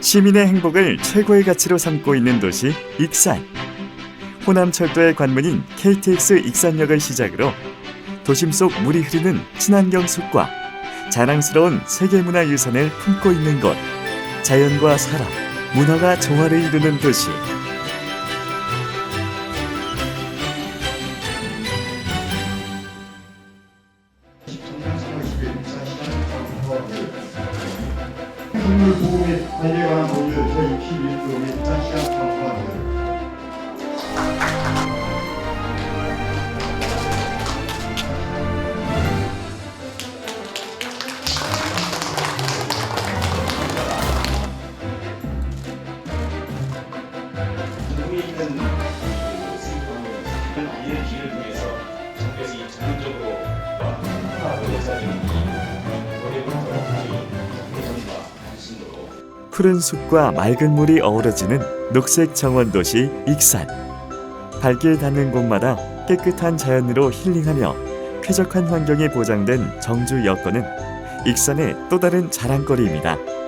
시민의 행복을 최고의 가치로 삼고 있는 도시 익산. 호남철도의 관문인 KTX 익산역을 시작으로 도심 속 물이 흐르는 친환경 숲과 자랑스러운 세계문화유산을 품고 있는 곳. 자연과 사람, 문화가 조화를 이루는 도시. 관리에 관한 있는 그 이런 기회를 통해서 정부에서 관심으로 푸른 숲과 맑은 물이 어우러지는 녹색 정원 도시 익산. 발길 닿는 곳마다 깨끗한 자연으로 힐링하며 쾌적한 환경이 보장된 정주 여건은 익산의 또 다른 자랑거리입니다.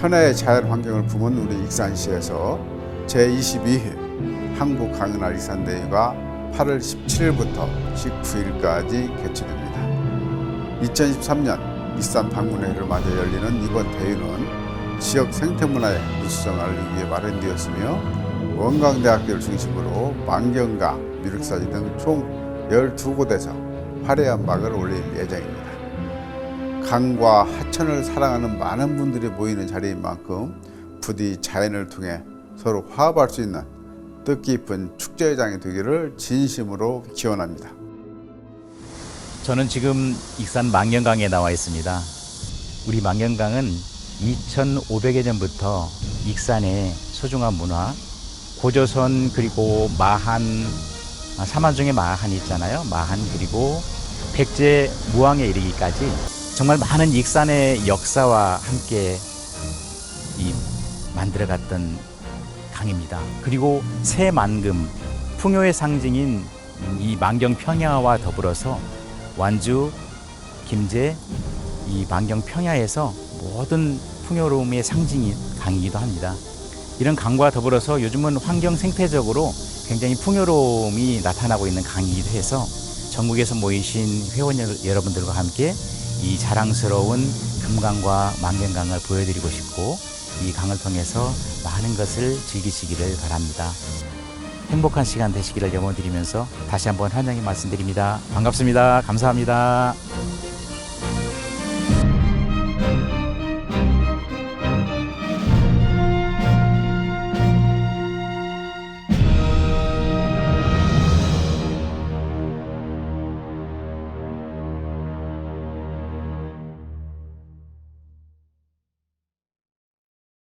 천혜의 자연 환경을 품은 우리 익산시에서 제22회 한국 강연할 익산대회가 8월 17일부터 19일까지 개최됩니다. 2023년 익산 방문회를 맞아 열리는 이번 대회는 지역 생태문화의 알리기 위해 마련되었으며 원광대학교를 중심으로 만경과 미륵사지 등 총 12곳에서 화려한 막을 올릴 예정입니다. 강과 하천을 사랑하는 많은 분들이 모이는 자리인 만큼 부디 자연을 통해 서로 화합할 수 있는 뜻깊은 축제장이 되기를 진심으로 기원합니다. 저는 지금 익산 망경강에 나와 있습니다. 우리 망경강은 2,500여 년부터 익산의 소중한 문화, 고조선 그리고 마한, 아, 사만 중에 마한이 있잖아요. 마한 그리고 백제 무왕에 이르기까지 정말 많은 익산의 역사와 함께 이 만들어갔던 강입니다. 그리고 새 만금, 풍요의 상징인 이 만경 평야와 더불어서 완주, 김제, 이 만경 평야에서 모든 풍요로움의 상징인 강이기도 합니다. 이런 강과 더불어서 요즘은 환경 생태적으로 굉장히 풍요로움이 나타나고 있는 강이기도 해서 전국에서 모이신 회원 여- 여러분들과 함께 이 자랑스러운 금강과 만경강을 보여드리고 싶고 이 강을 통해서 많은 것을 즐기시기를 바랍니다. 행복한 시간 되시기를 염원드리면서 다시 한번 환영의 말씀드립니다. 반갑습니다. 감사합니다.